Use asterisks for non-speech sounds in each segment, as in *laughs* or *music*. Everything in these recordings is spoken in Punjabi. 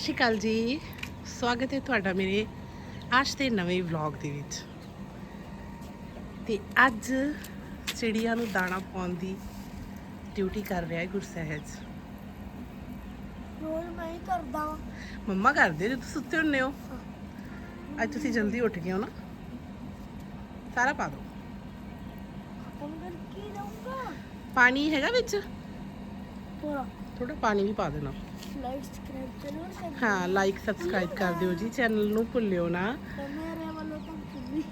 ਸ਼੍ਰੀ ਅਕਾਲ ਜੀ। ਸਵਾਗਤ ਹੈ ਤੁਹਾਡਾ ਮੇਰੇ ਅੱਜ ਦੇ ਨਵੇਂ ਵਲੌਗ ਦੇ ਵਿੱਚ। ਤੇ ਅੱਜ ਚਿੜੀਆਂ ਨੂੰ ਦਾਣਾ ਪਾਉਣ ਦੀ ਡਿਊਟੀ ਕਰ ਰਿਹਾ ਹੈ ਗੁਰਸਹਿਜ। ਰੋਜ਼ ਮੈਂ ਹੀ ਕਰਦਾ ਵਾਂ। ਮੰਮਾ ਕਰਦੇ ਜਦੋਂ ਸੁੱਤੇ ਹੁੰਨੇ ਹੋ? ਅੱਜ ਤੁਸੀਂ ਜਲਦੀ ਉੱਠ ਗਏ ਹੋ ਨਾ? ਸਾਰਾ ਪਾ ਦਿਓ। ਦਊਂਗਾ? ਪਾਣੀ ਹੈਗਾ ਵਿੱਚ? ਥੋੜਾ ਥੋੜਾ ਪਾਣੀ ਵੀ ਪਾ ਦੇਣਾ। ਲਾਈਕ ਸਬਸਕ੍ਰਾਈਬ ਹਾਂ ਲਾਈਕ ਸਬਸਕ੍ਰਾਈਬ ਕਰ ਦਿਓ ਜੀ ਚੈਨਲ ਨੂੰ ਭੁੱਲਿਓ ਨਾ। ਤੇ ਮੇਰੇ ਵੱਲੋਂ ਤਾਂ ਕਿੰਨੀ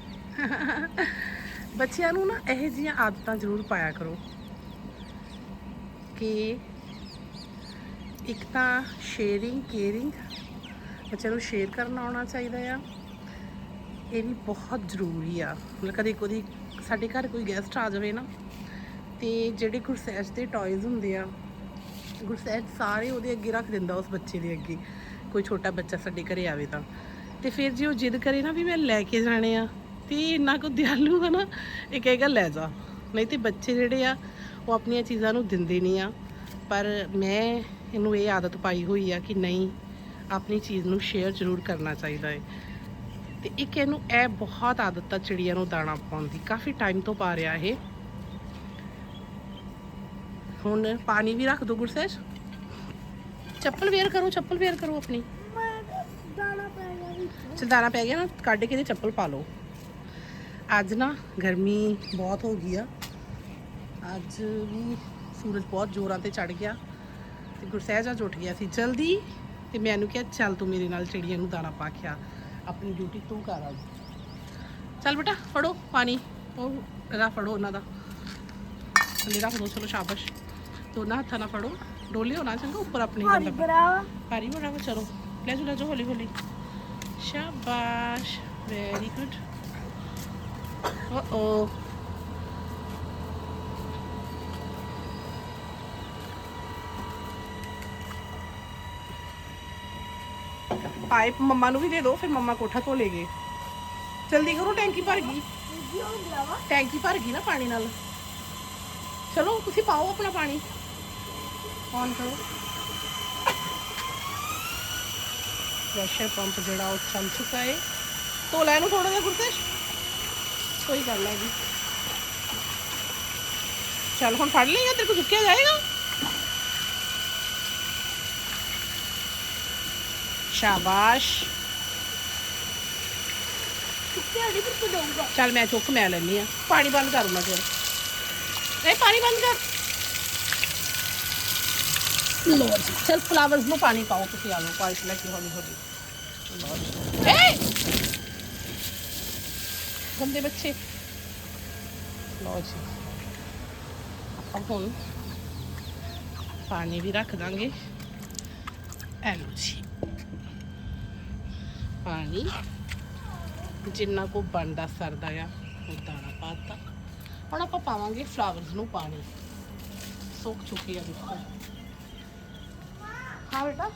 ਬੱਚਿਆਂ ਨੂੰ ਨਾ ਇਹੋ ਜਿਹੀਆਂ ਆਦਤਾਂ ਜ਼ਰੂਰ ਪਾਇਆ ਕਰੋ ਕਿ ਇੱਕ ਤਾਂ ਸ਼ੇਅਰਿੰਗ ਕੇਅਰਿੰਗ ਬੱਚਿਆਂ ਨੂੰ ਸ਼ੇਅਰ ਕਰਨਾ ਆਉਣਾ ਚਾਹੀਦਾ ਆ। ਇਹ ਵੀ ਬਹੁਤ ਜ਼ਰੂਰੀ ਆ। ਮਤਲਬ ਕਦੇ ਕੋਈ ਸਾਡੇ ਘਰ ਕੋਈ ਗੈਸਟ ਆ ਜਾਵੇ ਨਾ ਤੇ ਜਿਹੜੇ ਗੁਰਸੈਜ ਦੇ ਟੌਇਜ਼ ਹੁੰਦੇ ਆ ਗੁਰਸੈਜ ਸਾਰੇ ਉਹਦੇ ਅੱਗੇ ਰੱਖ ਦਿੰਦਾ ਉਸ ਬੱਚੇ ਦੇ ਅੱਗੇ। ਕੋਈ ਛੋਟਾ ਬੱਚਾ ਸਾਡੇ ਘਰੇ ਆਵੇ ਤਾਂ। ਤੇ ਫਿਰ ਜੇ ਉਹ ਜਿੱਦ ਕਰੇ ਨਾ ਵੀ ਮੈਂ ਲੈ ਕੇ ਜਾਣੇ ਆ, ਤੇ ਇੰਨਾ ਕੁ ਦਿਆਲੂ ਹੈ ਨਾ, ਇਹ ਕਹੇਗਾ, ਲੈ ਜਾ। ਨਹੀਂ ਤੇ ਬੱਚੇ ਜਿਹੜੇ ਆ, ਉਹ ਆਪਣੀਆਂ ਚੀਜ਼ਾਂ ਨੂੰ ਦਿੰਦੇ ਨਹੀਂ ਆ। ਪਰ ਮੈਂ ਇਹਨੂੰ ਇਹ ਆਦਤ ਪਾਈ ਹੋਈ ਆ ਕਿ ਨਹੀਂ, ਆਪਣੀ ਚੀਜ਼ ਨੂੰ ਸ਼ੇਅਰ ਜ਼ਰੂਰ ਕਰਨਾ ਚਾਹੀਦਾ ਹੈ ਤੇ ਇੱਕ ਇਹਨੂੰ ਇਹ ਬਹੁਤ ਆਦਤ ਆ ਚਿੜੀਆਂ ਨੂੰ ਦਾਣਾ ਪਾਉਣ ਦੀ। ਕਾਫੀ ਟਾਈਮ ਤੋਂ ਪਾ ਰਿਹਾ ਇਹ। ਹੁਣ ਪਾਣੀ ਵੀ ਰੱਖ ਦੋ ਗੁਰਸੇਜ। ਚੱਪਲ ਵੇਅਰ ਕਰੋ, ਚੱਪਲ ਵੇਅਰ ਕਰੋ ਆਪਣੀ। ਦਾਣਾ ਪੈ ਗਿਆ ਨਾ, ਕੱਢ ਕੇ ਇਹਦੇ ਚੱਪਲ ਪਾ ਲਓ। ਅੱਜ ਨਾ ਗਰਮੀ ਬਹੁਤ ਹੋ ਗਈ ਆ। ਅੱਜ ਵੀ ਸੂਰਜ ਬਹੁਤ ਜ਼ੋਰਾਂ ਤੇ ਚੜ ਗਿਆ ਤੇ ਗੁਰਸਹਿਜ ਅੱਜ ਉੱਠ ਗਿਆ ਸੀ। ਜਲਦੀ ਤੇ ਮੈਨੂੰ ਕਿਹਾ, ਚੱਲ ਤੂੰ ਮੇਰੇ ਨਾਲ ਚਿੜੀਆਂ ਨੂੰ ਦਾਣਾ ਪਾ ਕੇ ਆਪਣੀ ਡਿਊਟੀ ਤੂੰ ਕਰ ਅੱਜ। ਚੱਲ ਬੇਟਾ, ਫੜੋ ਪਾਣੀ। ਉਹ, ਇਹਦਾ ਫੜੋ ਉਹਨਾਂ ਦਾ। ਥੱਲੇ ਰੱਖ ਦੋ, ਚਲੋ ਸ਼ਾਬਾਸ਼। ਦੋਨਾਂ ਹੱਥਾਂ ਨਾਲ ਫੜੋ ਡੋਲਿਓ ਨਾ ਚੰਗਾ ਉੱਪਰ ਆਪਣੀ ਹਰੀ ਗੱਲ ਬਰਾ ਭਾਰੀ ਬੜਾ ਵਾ ਚਲੋ ਲੈ ਜਾਓ ਲੈ ਜਾਓ ਹੌਲੀ ਹੌਲੀ ਸ਼ਾਬਾਸ਼ ਵੈਰੀ ਗੁੱਡ ਓ ਓ ਪਾਈਪ ਮੰਮਾ ਨੂੰ ਵੀ ਦੇ ਦਿਓ ਫਿਰ ਮੰਮਾ ਕੋਠਾ ਧੋ ਲੇਗੇ ਜਲਦੀ ਕਰੋ ਟੈਂਕੀ ਭਰ ਗਈ ਜੀ ਹੋ ਗਿਆ ਵਾ ਟੈਂਕੀ ਭਰ ਗਈ ਨਾ ਪਾਣੀ ਨਾਲ ਚਲੋ ਤੁਸੀਂ ਪਾਓ ਆਪਣਾ ਪਾਣੀ ਔਨ ਕਰੋ ਪ੍ਰੈਸ਼ਰ ਪੰਪ ਜਿਹੜਾ ਉਹ ਚੱਲ ਚੁੱਕਾ ਹੈ ਧੋ ਲੈ ਇਹਨੂੰ ਥੋੜਾ ਜਿਹਾ ਗੁਰਤੇਸ਼ ਕੋਈ ਗੱਲ ਨਹੀਂ ਜੀ ਚੱਲ ਹੁਣ ਫੜ ਲਏਗਾ ਤੇਰੇ ਕੋ ਚੁੱਕਿਆ ਜਾਏਗਾ ਸ਼ਾਬਾਸ਼ ਕਿੱਥੇ ਅੜੀ ਪਰ ਤੂੰ ਦਊਂਗਾ ਚੱਲ ਮੈਂ ਚੁੱਕ ਮੈਂ ਲੈਣੀ ਆ ਪਾਣੀ ਬੰਦ ਕਰ ਮੈਂ ਫਿਰ ਇਹ ਪਾਣੀ ਬੰਦ ਕਰ ਲੋ ਜੀ ਚਲ ਫਲਾਵਰਸ ਨੂੰ ਪਾਣੀ ਪਾਓ ਤੁਸੀਂ ਆ ਲਓ ਪਾਈਪ ਲੈ ਕੇ ਹੌਲੀ ਹੌਲੀ। ਲਓ ਜੀ ਏ! ਗੰਦੇ ਬੱਚੇ। ਲਓ ਜੀ। ਆਪਾਂ ਹੁਣ ਪਾਣੀ ਵੀ ਰੱਖ ਦਾਂਗੇ। ਐ ਲਓ ਜੀ। ਪਾਣੀ ਜਿੰਨਾ ਕੋ ਬਣਦਾ ਸਰਦਾ ਆ ਉਹ ਦਾਣਾ ਪਾਤਾ। ਹੁਣ ਆਪਾਂ ਪਾਵਾਂਗੇ ਫਲਾਵਰਸ ਨੂੰ ਪਾਣੀ। ਸੁੱਕ ਚੁੱਕੀ ਆ ਦੇਖੋ। ਹਾਂ ਬੇਟਾ,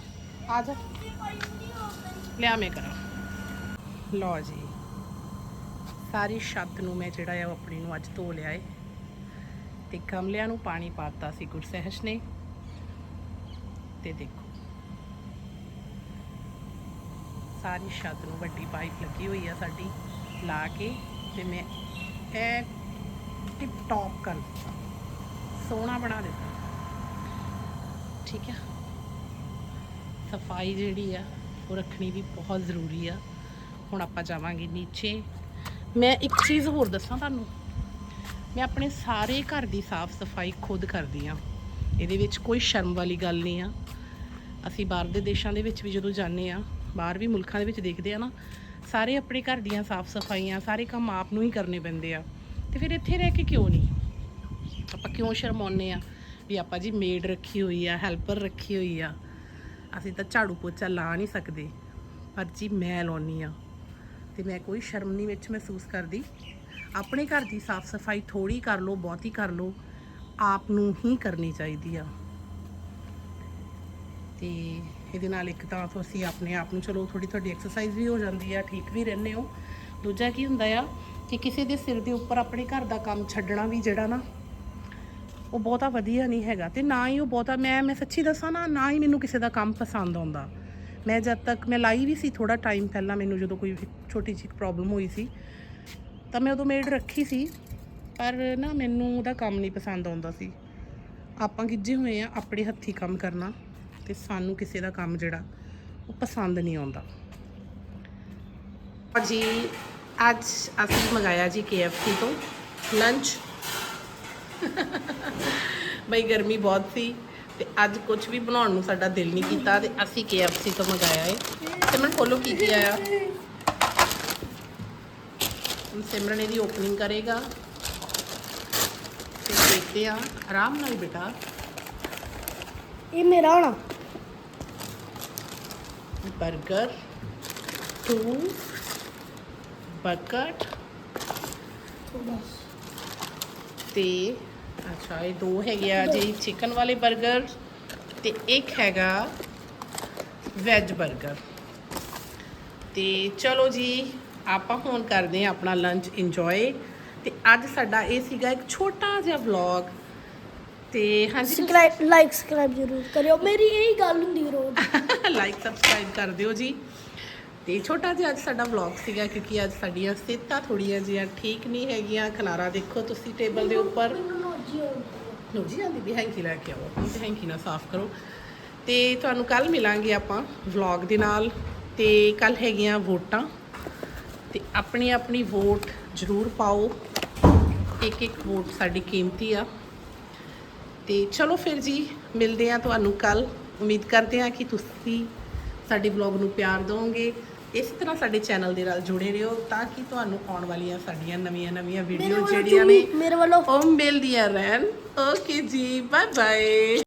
ਆ ਜਾ। ਲਿਆ ਮੈਂ ਕਰਾਂ ਲਓ ਜੀ, ਸਾਰੀ ਛੱਤ ਨੂੰ ਮੈਂ ਜਿਹੜਾ ਆ ਉਹ ਆਪਣੀ ਨੂੰ ਅੱਜ ਧੋ ਲਿਆ ਏ। ਤੇ ਗਮਲਿਆਂ ਨੂੰ ਪਾਣੀ ਪਾਤਾ ਸੀ ਗੁਰਸਹਿਜ ਨੇ। ਤੇ ਦੇਖੋ, ਸਾਰੀ ਛੱਤ ਨੂੰ ਵੱਡੀ ਪਾਈਪ ਲੱਗੀ ਹੋਈ ਆ ਸਾਡੀ, ਲਾ ਕੇ ਤੇ ਮੈਂ ਇਹ ਟਿਪ ਟੌਪ ਕਰ ਦਿੱਤਾ ਸੋਹਣਾ ਬਣਾ ਦਿੱਤਾ। ਠੀਕ ਹੈ ਸਫ਼ਾਈ ਜਿਹੜੀ ਆ, ਉਹ ਰੱਖਣੀ ਵੀ ਬਹੁਤ ਜ਼ਰੂਰੀ ਆ। ਹੁਣ ਆਪਾਂ ਜਾਵਾਂਗੇ ਨੀਚੇ। ਮੈਂ ਇੱਕ ਚੀਜ਼ ਹੋਰ ਦੱਸਾਂ ਤੁਹਾਨੂੰ। ਮੈਂ ਆਪਣੇ ਸਾਰੇ ਘਰ ਦੀ ਸਾਫ਼ ਸਫ਼ਾਈ ਖੁਦ ਕਰਦੀ ਆ। ਇਹਦੇ ਵਿੱਚ ਕੋਈ ਸ਼ਰਮ ਵਾਲੀ ਗੱਲ ਨਹੀਂ ਆ। ਅਸੀਂ ਬਾਹਰ ਦੇ ਦੇਸ਼ਾਂ ਦੇ ਵਿੱਚ ਵੀ ਜਦੋਂ ਜਾਂਦੇ ਆ, ਬਾਹਰ ਵੀ ਮੁਲਕਾਂ ਦੇ ਵਿੱਚ ਦੇਖਦੇ ਆ ਨਾ, ਸਾਰੇ ਆਪਣੇ ਘਰ ਦੀਆਂ ਸਾਫ਼ ਸਫਾਈਆਂ ਸਾਰੇ ਕੰਮ ਆਪ ਨੂੰ ਹੀ ਕਰਨੇ ਪੈਂਦੇ ਆ। ਤੇ ਫਿਰ ਇੱਥੇ ਰਹਿ ਕੇ ਕਿਉਂ ਨਹੀਂ? ਆਪਾਂ ਕਿਉਂ ਸ਼ਰਮਾਉਂਦੇ ਆ? ਵੀ ਆਪਾਂ ਜੀ ਮੇਡ ਰੱਖੀ ਹੋਈ ਆ ਹੈਲਪਰ ਰੱਖੀ ਹੋਈ ਆ। ਅਸੀਂ ਤਾਂ ਝਾੜੂ ਪੋਚਾ ਲਾ ਨਹੀਂ ਸਕਦੇ। ਪਰ ਜੀ ਮੈਂ ਲਾਉਣੀ ਆ। ਤੇ ਮੈਂ ਕੋਈ ਸ਼ਰਮ ਨਹੀਂ ਵਿੱਚ ਮਹਿਸੂਸ ਕਰਦੀ। ਆਪਣੇ ਘਰ ਦੀ ਸਾਫ਼ ਸਫ਼ਾਈ ਥੋੜੀ ਕਰ ਲਓ, ਬਹੁਤੀ ਕਰ ਲਓ, ਆਪ ਨੂੰ ਹੀ ਕਰਨੀ ਚਾਹੀਦੀ ਆ। ਤੇ ਇਹਦੇ ਨਾਲ ਇੱਕ ਤਾਂ ਤੁਸੀਂ ਆਪਣੇ ਆਪ ਨੂੰ ਚਲੋ ਥੋੜੀ ਤੁਹਾਡੀ ਐਕਸਰਸਾਈਜ਼ ਵੀ ਹੋ ਜਾਂਦੀ ਆ, ਠੀਕ ਵੀ ਰਹਿੰਦੇ ਹੋ। ਦੂਜਾ ਕੀ ਹੁੰਦਾ ਆ ਕਿ ਕਿਸੇ ਦੇ ਸਿਰ ਦੇ ਉੱਪਰ ਆਪਣੇ ਘਰ ਦਾ ਕੰਮ ਛੱਡਣਾ ਵੀ ਜਿਹੜਾ ਨਾ ਉਹ ਬਹੁਤਾ ਵਧੀਆ ਨਹੀਂ ਹੈਗਾ ਤੇ ਨਾ ਹੀ ਉਹ ਬਹੁਤਾ, ਮੈਂ ਮੈਂ ਸੱਚੀ ਦੱਸਾਂ ਨਾ ਨਾ ਹੀ ਮੈਨੂੰ ਕਿਸੇ ਦਾ ਕੰਮ ਪਸੰਦ ਆਉਂਦਾ। ਮੈਂ ਜਦ ਤੱਕ, ਮੈਂ ਲਾਈ ਵੀ ਸੀ ਥੋੜਾ ਟਾਈਮ ਪਹਿਲਾਂ ਮੈਨੂੰ ਜਦੋਂ ਕੋਈ ਛੋਟੀ ਜਿਹੀ ਪ੍ਰੋਬਲਮ ਹੋਈ ਸੀ, ਤਾਂ ਮੈਂ ਉਦੋਂ ਮੇਡ ਰੱਖੀ ਸੀ, ਪਰ ਨਾ ਮੈਨੂੰ ਉਹਦਾ ਕੰਮ ਨਹੀਂ ਪਸੰਦ ਆਉਂਦਾ ਸੀ। ਆਪਾਂ ਗਿੱਜੇ ਹੋਏ ਆ ਆਪਣੇ ਹੱਥੀ ਕੰਮ ਕਰਨਾ ਤੇ ਸਾਨੂੰ ਕਿਸੇ ਦਾ ਕੰਮ ਜਿਹੜਾ ਉਹ ਪਸੰਦ ਨਹੀਂ ਆਉਂਦਾ। ਜੀ, ਅੱਜ ਅਸੀਂ ਮੰਗਾਇਆ ਜੀ KFC ਤੋਂ ਲੰਚ ਬਈ ਗਰਮੀ ਬਹੁਤ ਸੀ ਤੇ ਅੱਜ ਕੁਝ ਵੀ ਬਣਾਉਣ ਨੂੰ ਸਾਡਾ ਦਿਲ ਨਹੀਂ ਕੀਤਾ ਤੇ ਅਸੀਂ KFC ਤੋਂ ਮੰਗਾਇਆ ਏ। ਸਿਮਰਨ ਖੋਲੋ ਕੀ ਕੀ ਆਇਆ। ਹੁਣ ਸਿਮਰਨ ਇਹਦੀ ਓਪਨਿੰਗ ਕਰੇਗਾ। ਤੇ ਦੇਖਦੇ ਆ। ਆਰਾਮ ਨਾਲ ਬੇਟਾ। ਇਹ ਮੇਰਾ ਹੋਣਾ। 버ਗਰ ਟੂ ਬਕਟ ਤੇ ਅੱਛਾ ਇਹ ਦੋ ਹੈਗੇ ਆ ਜੀ ਚਿਕਨ ਵਾਲੇ 버ਗਰ ਤੇ ਇੱਕ ਹੈਗਾ ਵੈਜ 버ਗਰ ਤੇ ਚਲੋ ਜੀ ਆਪਾਂ ਹੁਣ ਕਰਦੇ ਆ ਆਪਣਾ ਲੰਚ ਇੰਜੋਏ ਤੇ ਅੱਜ ਸਾਡਾ ਇਹ ਸੀਗਾ ਇੱਕ ਛੋਟਾ ਜਿਹਾ ਵਲੌਗ ਤੇ ਹਾਂਜੀ ਸਬਸਕ੍ਰਾਈਬ ਲਾਈਕ ਸਬਸਕ੍ਰਾਈਬ ਜ਼ਰੂਰ ਕਰਿਓ। ਮੇਰੀ ਇਹੀ ਗੱਲ ਹੁੰਦੀ ਰੋਜ਼। *laughs* ਲਾਈਕ ਸਬਸਕ੍ਰਾਈਬ ਕਰ ਦਿਓ ਜੀ। ਤੇ ਛੋਟਾ ਜਿਹਾ ਅੱਜ ਸਾਡਾ ਵਲੌਗ ਸੀਗਾ ਕਿਉਂਕਿ ਅੱਜ ਸਾਡੀਆਂ ਸਿਹਤਾਂ ਥੋੜੀਆਂ ਜਿਹੀਆਂ ਠੀਕ ਨਹੀਂ ਹੈਗੀਆਂ। ਖਲਾਰਾ ਦੇਖੋ ਤੁਸੀਂ ਟੇਬਲ ਦੇ ਉੱਪਰ। ਹੈ। ਲੋ ਜੀ ਆਂਦੀ ਵੀ ਹੈਂਕੀ ਲੈ ਕੇ ਆਓ। ਆਪਣੀ ਤੇ ਹੈਂਕੀ ਨਾਲ ਸਾਫ਼ ਕਰੋ। ਤੇ ਤੁਹਾਨੂੰ ਕੱਲ ਮਿਲਾਂਗੇ ਆਪਾਂ ਵਲੌਗ ਦੇ ਨਾਲ। ਤੇ ਕੱਲ ਹੈਗੀਆਂ ਵੋਟਾਂ। ਤੇ ਆਪਣੀ ਆਪਣੀ ਵੋਟ ਜ਼ਰੂਰ ਪਾਓ। ਇੱਕ ਇੱਕ ਵੋਟ ਸਾਡੀ ਕੀਮਤੀ ਆ। ਤੇ ਚਲੋ ਫਿਰ ਜੀ, ਮਿਲਦੇ ਆ ਤੁਹਾਨੂੰ ਕੱਲ ਉਮੀਦ ਕਰਦੇ ਆ ਕਿ ਤੁਸੀਂ ਸਾਡੇ ਵਲੌਗ ਨੂੰ ਪਿਆਰ ਦਿਓਗੇ। ਇਸੇ ਤਰ੍ਹਾਂ ਸਾਡੇ ਚੈਨਲ ਦੇ ਨਾਲ ਜੁੜੇ ਰਹੋ ਤਾਂ ਕਿ ਤੁਹਾਨੂੰ ਆਉਣ ਵਾਲੀਆਂ ਸਾਡੀਆਂ ਨਵੀਆਂ ਨਵੀਆਂ ਮੇਰੇ ਵੀਡੀਓ ਜਿਹੜੀਆਂ ਨੇ ਮੇਰੇ ਵੱਲੋਂ ਉਹ ਮਿਲਦੀਆਂ ਰਹਿਣ। ਓਕੇ ਜੀ ਬਾਏ ਬਾਏ